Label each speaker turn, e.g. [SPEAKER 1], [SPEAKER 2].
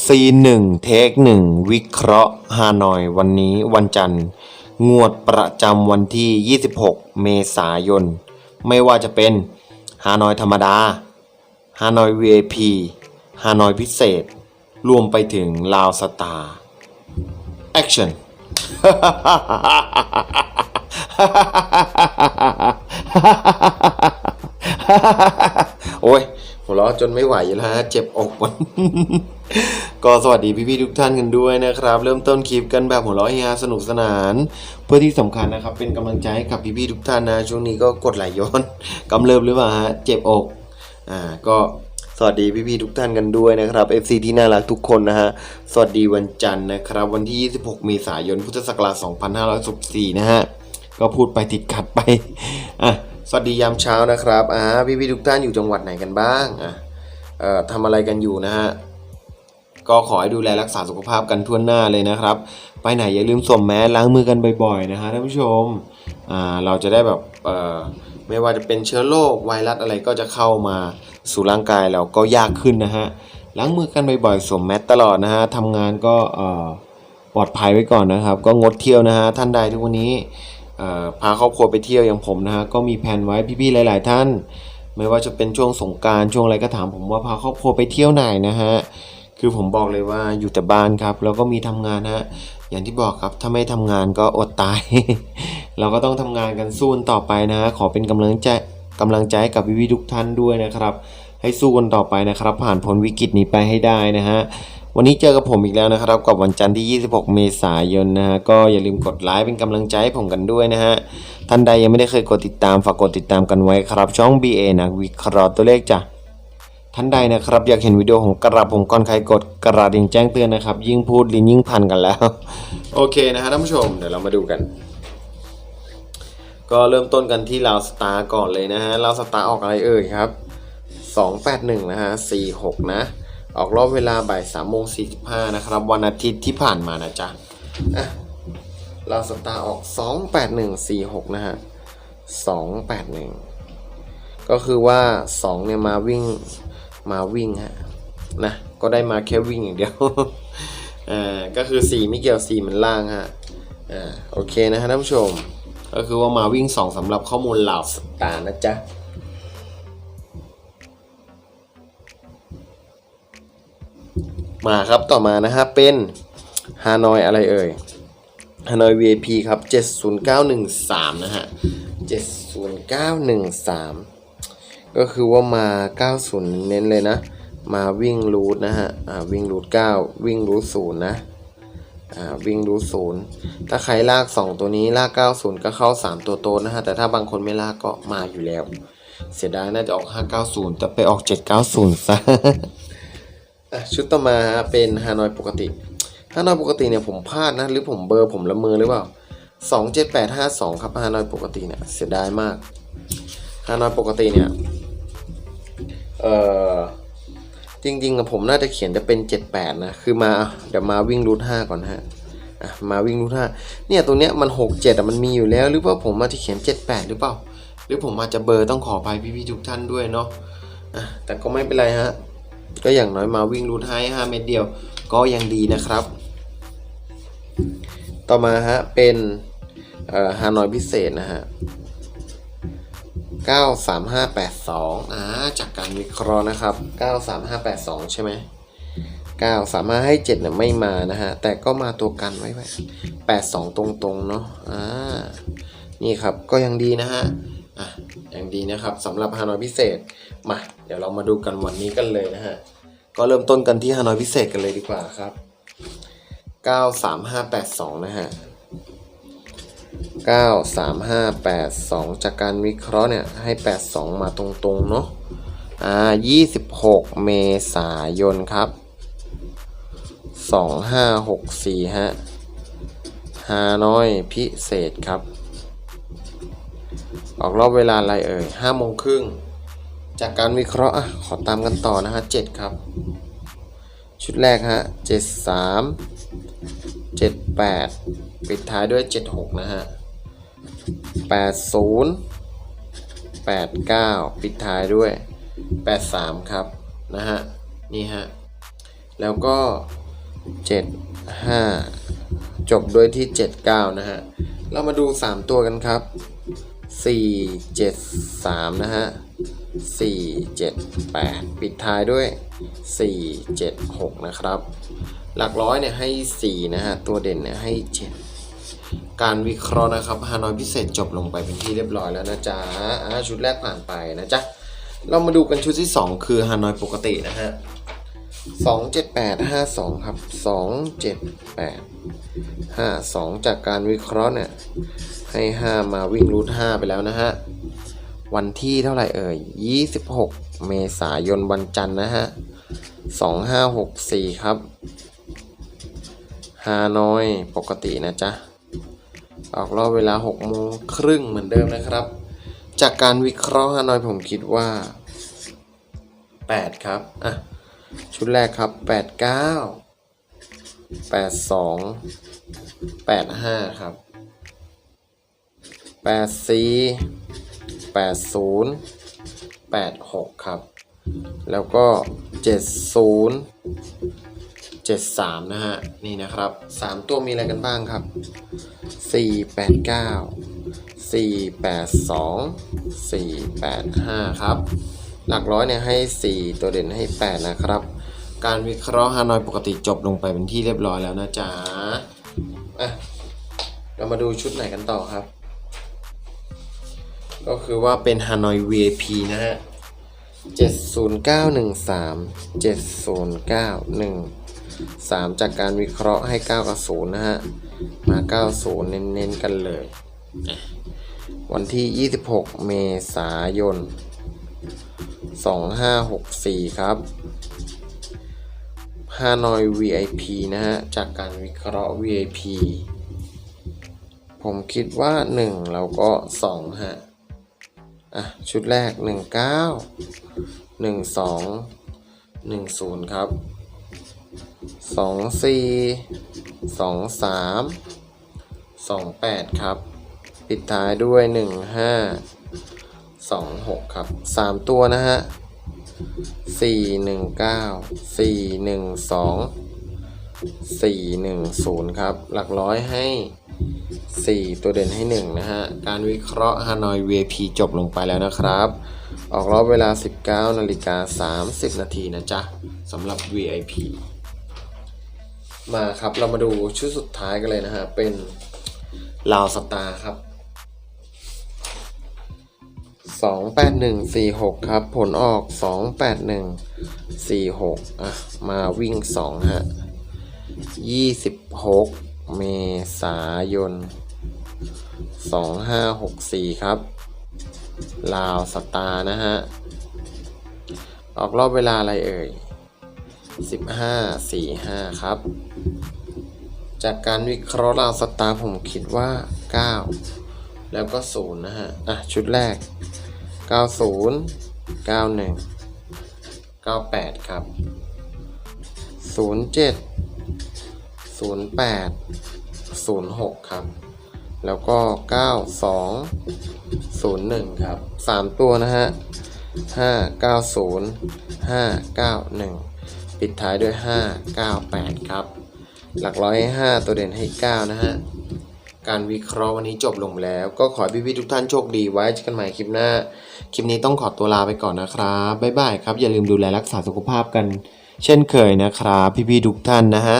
[SPEAKER 1] ซีหนึ่งเทคหนึ่งวิเคราะห์ฮานอยวันนี้วันจันทร์ งวดประจำวันที่ 26 เมษายน ไม่ว่าจะเป็นฮานอยธรรมดาฮานอย VIP ฮานอยพิเศษ รวมไปถึงลาวสตาร์ Action โอ้ยหัว เราะจนไม่ไหวแล้วฮะเจ็บอกหมดก็สวัสดีพี่ๆทุกท่านกันด้วยนะครับ เริ่มต้นคลิปกันแบบหัวเราะเฮฮาสนุกสนาน เพื่อที่สำคัญนะครับ เป็นกำลังใจให้กับพี่ๆทุกท่านนะ ช่วงนี้ก็กดไหลย้อนกำเริบหรือเปล่าฮะเจ็บอกอ่าก็สวัสดีพี่ๆทุกท่านกันด้วยนะครับ FC ที่น่ารักทุกคนนะฮะสวัสดีวันจันทร์นะครับ วันที่ 26 เมษายนพุทธศักราช2564นะฮะก็พูดไปติดขัดไปอะ สวัสดียามเช้านะครับอ่าพี่ๆทุกท่านอยู่จังหวัดไหนกันบ้างอะเอ่อทำอะไรกันอยู่นะฮะก็ขอให้ดูแลรักษาสุขภาพกันทั่วหน้าเลยนะครับ ไปไหนอย่าลืมสวมแมสล้างมือกันบ่อยๆนะฮะท่านผู้ชมอ่าเราจะได้แบบเอ่อไม่ว่าจะเป็นเชื้อโรคไวรัสอะไรก็จะเข้ามาสู่ร่างกายเราก็ยากขึ้นนะฮะล้างมือกันบ่อยๆสวมแมสตลอดนะฮะทำงานก็เอ่อปลอดภัยไว้ก่อนนะครับ ก็งดเที่ยวนะฮะท่านใดทุกวันนี้ พาครอบครัวไปเที่ยวอย่างผมนะฮะก็มีแผนไว้พี่ๆหลาย ๆ ท่าน ไม่ว่าจะเป็นช่วงสงการช่วงอะไรก็ถามผมว่าพาครอบครัวไปเที่ยวไหนนะฮะคือผมบอกเลยว่าอยู่แต่บ้านครับ แล้วก็มีทำงานฮะอย่างที่บอกครับถ้าไม่ทำงานก็อดตาย เราก็ต้องทำงานกันสู้กันต่อไปนะฮะขอเป็นกำลังใจกำลังใจกับพี่ๆทุกท่านด้วยนะครับ ให้สู้กันต่อไปนะครับ ผ่านพ้นวิกฤตนี้ไปให้ได้นะฮะ วันนี้เจอกับผมอีกแล้วนะครับ กับวันจันทร์ที่ 26 เมษายนนะฮะก็อย่าลืมกดไลค์เป็นกำลังใจให้ผมกันด้วยนะฮะท่านใดยังไม่ได้เคยกดติดตามฝากกดติดตามกันไว้ครับ ช่อง BA นะวิเคราะห์ตัวเลขจ้ะท่านใดนะครับ อยากเห็นวิดีโอของกระผมก่อนใครกดกระดิ่งแจ้งเตือนนะครับ ยิ่งพูดลิ้นยิ่งพันกันแล้ว โอเคนะฮะท่านผู้ชมเดี๋ยวเรามาดูกัน ก็เริ่มต้นกันที่ลาวสตาร์ก่อนเลยนะฮะลาวสตาร์ออกอะไรเอ่ยครับ281นะฮะ46นะ ออกรอบเวลาบ่าย3โมง45นะครับ วันอาทิตย์ที่ผ่านมานะจ๊ะอะลาสตาร์ออก28146นะฮะ281ก็คือว่า2เนี่ยมาวิ่งมาวิ่งฮะนะก็ได้มาแค่วิ่งอย่างเดียวอ่าก็คือ4ไม่เกี่ยว4มันล่างฮะอ่าโอเคนะฮะท่านผู้ชม ก็คือว่ามาวิ่ง2สำหรับข้อมูลเหล่าสตาร์นะจ๊ะ มาครับต่อมานะฮะเป็นฮานอยอะไรเอ่ยฮานอย VIP ครับ 70913 นะฮะ 70913 ก็คือว่ามา 90 เน้นเลยนะ มาวิ่งรูทนะฮะ อ่าวิ่งรูท9วิ่งรูท0นะ อ่าวิ่งรูท0ถ้าใครลาก 2 ตัวนี้ลาก 90 ก็เข้า 3 ตัวโตนะฮะ แต่ถ้าบางคนไม่ลากก็มาอยู่แล้ว เสียดายน่าจะออก 590 แต่ไปออก 790 ซะ ชุดต่อมาเป็นฮานอยปกติฮานอยปกติเนี่ยผมพลาดนะ หรือผมเบอร์ผมละเมอหรือเปล่าสองเจ็ดแปดห้าสองครับฮานอยปกติเนี่ยเสียดายมากฮานอยปกติเนี่ยเอ่อจริงๆอะผมน่าจะเขียนจะเป็นเจ็ดแปดนะ คือมาเดี๋ยวมาวิ่งรูทห้าก่อนฮะอะมาวิ่งรูทห้าเนี่ยตรงเนี้ยมันหกเจ็ดอะมันมีอยู่แล้ว หรือว่าผมมาจะเขียนเจ็ดแปดหรือเปล่า หรือผมอาจจะเบอร์ต้องขออภัยพี่ๆทุกท่านด้วยเนาะอะแต่ก็ไม่เป็นไรฮะ ก็อย่างน้อยมาวิ่งรูทให้5เม็ดเดียวก็ยังดีนะครับ ต่อมาฮะเป็นเอ่อฮานอยพิเศษนะฮะ93582อ่าจากการวิเคราะห์นะครับ 93582 ใช่ไหม935ให้7เนี่ยไม่มานะฮะ แต่ก็มาตัวกันไว้ไว้82 ตรงๆ เนาะอ่า นี่ครับก็ยังดีนะฮะ อะยังดีนะครับสำหรับฮานอยพิเศษมาเดี๋ยวเรามาดูกันวันนี้กันเลยนะฮะก็เริ่มต้นกันที่ฮานอยพิเศษกันเลยดีกว่าครับ 93582 นะฮะ 93582 จากการวิเคราะห์เนี่ยให้ 82 มาตรงๆเนาะอ่า26 เมษายนครับ 2564 ฮะฮานอยพิเศษครับ ออกรอบเวลาอะไรเอ่ยห้าโมงครึ่งจากการวิเคราะห์อะขอตามกันต่อนะฮะเจ็ดครับ ชุดแรกฮะเจ็ดสามเจ็ดแปดปิดท้ายด้วยเจ็ดหกนะฮะแปดศูนย์แปดเก้าปิดท้ายด้วยแปดสามครับนะฮะนี่ฮะแล้วก็เจ็ดห้าจบด้วยที่เจ็ดเก้านะฮะเรามาดูสามตัวกันครับ สี่เจ็ดสามนะฮะสี่เจ็ดแปดปิดท้ายด้วยสี่เจ็ดหกนะครับ หลักร้อยเนี่ยให้สี่นะฮะ ตัวเด่นเนี่ยให้เจ็ดการวิเคราะห์นะครับฮานอยพิเศษจบลงไปเป็นที่เรียบร้อยแล้วนะจ๊ะชุดแรกผ่านไปนะจ๊ะ เรามาดูกันชุดที่ 2 คือฮานอยปกตินะฮะสองเจ็ดแปดห้าสองครับสองเจ็ดแปดห้าสองจากการวิเคราะห์เนี่ย ให้ห้ามาวิ่งรูทห้าไปแล้วนะฮะ วันที่เท่าไหร่เอ่ยยี่สิบหกเมษายนวันจันทร์นะฮะสองห้าหกสี่ครับฮานอยปกตินะจ๊ะ ออกรอบเวลา6โมงครึ่งเหมือนเดิมนะครับ จากการวิเคราะห์ฮานอยผมคิดว่า 8 ครับ อะ ชุดแรกครับ 89 82 85 ครับ 84 80 86ครับ แล้วก็70 73นะฮะ นี่นะครับ3ตัวมีอะไรกันบ้างครับสี่แปดเก้าสี่แปดสองสี่แปดห้าครับ หลักร้อยเนี่ยให้สี่ตัวเด่นให้แปดนะครับ การวิเคราะห์ฮานอยปกติจบลงไปเป็นที่เรียบร้อยแล้วนะจ๊ะอะเรามาดูชุดไหนกันต่อครับ ก็คือว่าเป็นฮานอย VIP นะฮะเจ็ดศูนย์เก้าหนึ่งสามเจ็ดศูนย์เก้าหนึ่งสามจากการวิเคราะห์ให้เก้ากับศูนนะฮะ มา 90 เน้นๆกันเลย วันที่ 26 เมษายน 2564 ครับฮานอย VIP นะฮะ จากการวิเคราะห์ VIP ผมคิดว่า1เราก็ 2 ฮะ อะชุดแรก 19 12 10 ครับ 24 23สองแปดครับ ปิดท้ายด้วยหนึ่งห้าสองหกครับสามตัวนะฮะสี่หนึ่งเก้าสี่หนึ่งสองสี่หนึ่งศูนย์ครับ หลักร้อยให้ สี่ตัวเด่นให้หนึ่งนะฮะ การวิเคราะห์ฮานอย VIP จบลงไปแล้วนะครับ ออกรอบเวลา 19นาฬิกา30 นาทีนะจ๊ะสำหรับ VIP มาครับเรามาดูชุดสุดท้ายกันเลยนะฮะ เป็นลาวสตาร์ครับสองแปดหนึ่งสี่หกครับ ผลออกสองแปดหนึ่งสี่หกอะ มาวิ่งสองฮะยี่สิบหก เมษายนสองห้าหกสี่ครับ ลาวสตาร์นะฮะ ออกรอบเวลาอะไรเอ่ยสิบห้าสี่ห้าครับ จากการวิเคราะห์ราวสตาร์ผมคิดว่า 9 แล้วก็ 0 นะฮะ อะ ชุดแรก 90 91 98 ครับ 07 08 06 ครับ แล้วก็ 92 01 ครับ 3 ตัวนะฮะ 590 591 ปิดท้ายด้วย 598 ครับ หลักร้อยให้5ตัวเด่นให้ 9 นะฮะ การวิเคราะห์วันนี้จบลงแล้วก็ขอให้พี่ๆทุกท่านโชคดีไว้เจอกันใหม่คลิปหน้า คลิปนี้ต้องขอตัวลาไปก่อนนะครับ บ๊ายบายครับ อย่าลืมดูแลรักษาสุขภาพกันเช่นเคยนะครับ พี่ๆทุกท่านนะฮะ